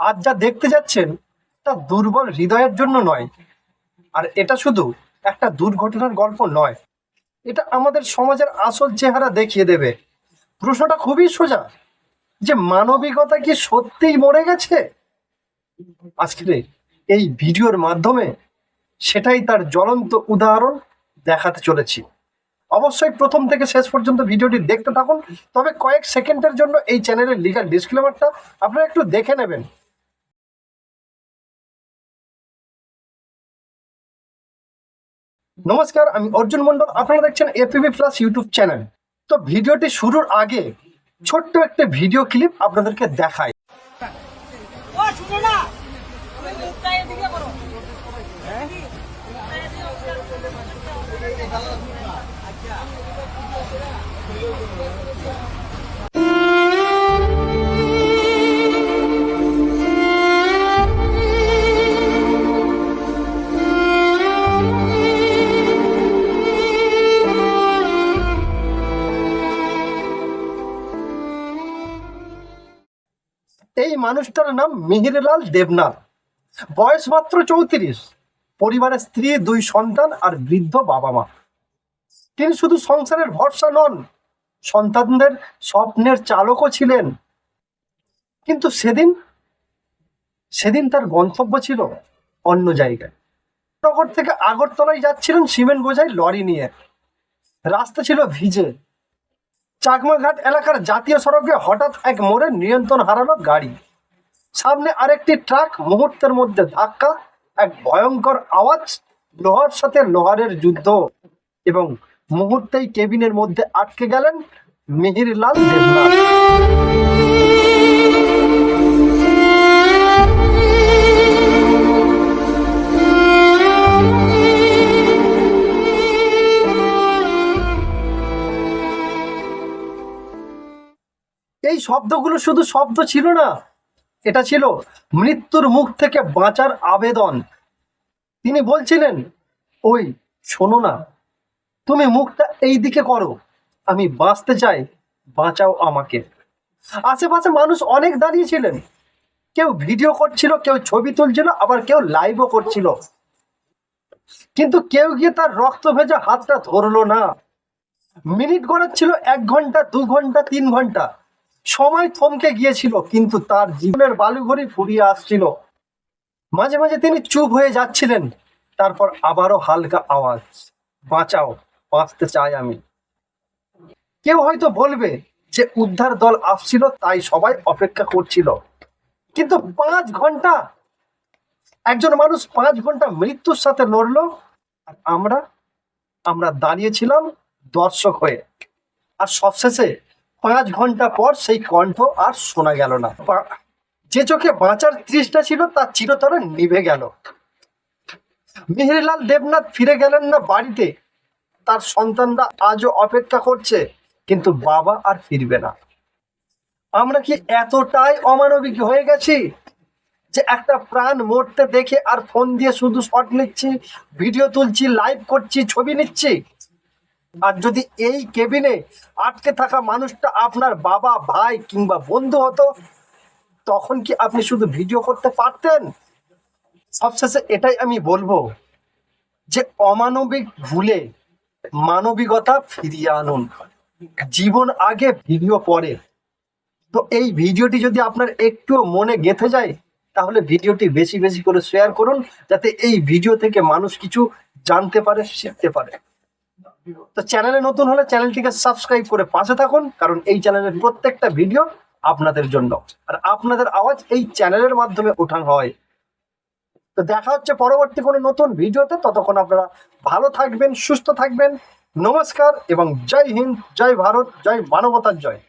আজ যা দেখতে যাচ্ছেন, তা দুর্বল হৃদয়ের জন্য নয়। আর এটা শুধু একটা দুর্ঘটনার গল্প নয়, এটা আমাদের সমাজের আসল চেহারা দেখিয়ে দেবে। প্রশ্নটা খুবই সোজা, যে মানবিকতা কি সত্যিই মরে গেছে? আজকের এই ভিডিওর মাধ্যমে সেটাই তার জ্বলন্ত উদাহরণ দেখাতে চলেছি। অবশ্যই প্রথম থেকে শেষ পর্যন্ত ভিডিওটি দেখতে থাকুন, তবে কয়েক সেকেন্ডের জন্য এই চ্যানেলের লিগাল ডিসক্লেমারটা আপনারা একটু দেখে নেবেন। নমস্কার আমি অর্জুন মন্ডল আপনারা দেখছেন এপিবি প্লাস ইউটিউব চ্যানেল তো ভিডিওটি শুরুর আগে ছোট্ট একটা ভিডিও ক্লিপ আপনাদেরকে দেখাই। ও এই মানুষটার নাম মিহিরলাল দেবনাথ। বয়স মাত্র চৌত্রিশ। পরিবারের স্ত্রী, দুই সন্তান আর বৃদ্ধ বাবা মা। তিনি শুধু সংসারের ভরসা নন, সন্তানদের স্বপ্নের চালকও ছিলেন। কিন্তু সেদিন সেদিন তার গন্তব্য ছিল অন্য জায়গায়। নগর থেকে আগরতলায় যাচ্ছিলেন সিমেন্ট বোঝাই লরি নিয়ে। রাস্তা ছিল ভিজে। চাকমাঘাট এলাকার জাতীয় সড়কে হঠাৎ এক মোড়ে নিয়ন্ত্রণ হারালো গাড়ি। সামনে আরেকটি ট্রাক মুহূর্তের মধ্যে ধাক্কা, এক ভয়ঙ্কর আওয়াজ, লোহার সাথে লোহারের যুদ্ধ এবং মুহূর্তেই কেবিনের মধ্যে আটকে গেলেন মিহিরলাল দেবনাথ। শব্দগুলো শুধু শব্দ ছিল না, এটা ছিল মৃত্যুর মুখ থেকে বাঁচার আবেদন। তিনি বলছিলেন, ওই শোনো না, তুমি মুখটা এই দিকে করো, আমি বাঁচতে চাই, বাঁচাও আমাকে। আশেপাশে মানুষ অনেক দাঁড়িয়েছিলেন। কেউ ভিডিও করছিল, কেউ ছবি তুলছিল, আবার কেউ লাইভও করছিল। কিন্তু কেউ গিয়ে তার রক্ত ভেজা হাতটা ধরলো না। মিনিট গড়াচ্ছিল এক ঘণ্টা, দু ঘণ্টা, তিন ঘণ্টা। সময় থমকে গিয়েছিল, কিন্তু তার জীবনের বালুঘড়ি ফুরিয়ে আসছিল। মাঝে মাঝে তিনি চুপ হয়ে যাচ্ছিলেন। তারপর আবারও হালকা আওয়াজ, বাঁচাও, বাঁচতে চাই আমি। কেউ হয়তো বলবে যে উদ্ধার দল আসছিল, তাই সবাই অপেক্ষা করছিল। কিন্তু পাঁচ ঘণ্টা, একজন মানুষ পাঁচ ঘণ্টা মৃত্যুর সাথে লড়লো, আর আমরা আমরা দাঁড়িয়েছিলাম দর্শক হয়ে। আর সবশেষে পাঁচ ঘণ্টা পর সেই কণ্ঠ আর শোনা গেল না। যে চোখে বাঁচার তৃষ্ণা ছিল তা চিরতরে নিভে গেল। মিহিরলাল দেবনাথ ফিরে গেলেন না বাড়িতে। তার সন্তানরা আজও অপেক্ষা করছে, কিন্তু বাবা আর ফিরবে না। আমরা কি এতটাই অমানবিক হয়ে গেছি যে একটা প্রাণ মরতে দেখে আর ফোন দিয়ে শুধু শট নিচ্ছি, ভিডিও তুলছি, লাইভ করছি, ছবি নিচ্ছি? আর যদি এই কেবিনে আটকে থাকা মানুষটা আপনার বাবা, ভাই কিংবা বন্ধু হতো, তখন কি আপনি শুধু ভিডিও করতে পারতেন? সবশেষে এটাই আমি বলব যে অমানবিক ভুলে মানবিকতা ফিরিয়ে আনুন। জীবন আগে, ভিডিও পরে। তো এই ভিডিওটি যদি আপনার একটু মনে গেঁথে যায়, তাহলে ভিডিওটি বেশি বেশি করে শেয়ার করুন, যাতে এই ভিডিও থেকে মানুষ কিছু জানতে পারে, শিখতে পারে। তো চ্যানেলে নতুন হলে চ্যানেলটিকে সাবস্ক্রাইব করে পাশে থাকুন, কারণ এই চ্যানেলের প্রত্যেকটা ভিডিও আপনাদের জন্য। আর আপনাদের আওয়াজ এই চ্যানেলের মাধ্যমে ওঠানো হয়। তো দেখা হচ্ছে পরবর্তী কোনো নতুন ভিডিওতে। ততক্ষণ আপনারা ভালো থাকবেন, সুস্থ থাকবেন। নমস্কার এবং জয় হিন্দ, জয় ভারত, জয় মানবতার জয়।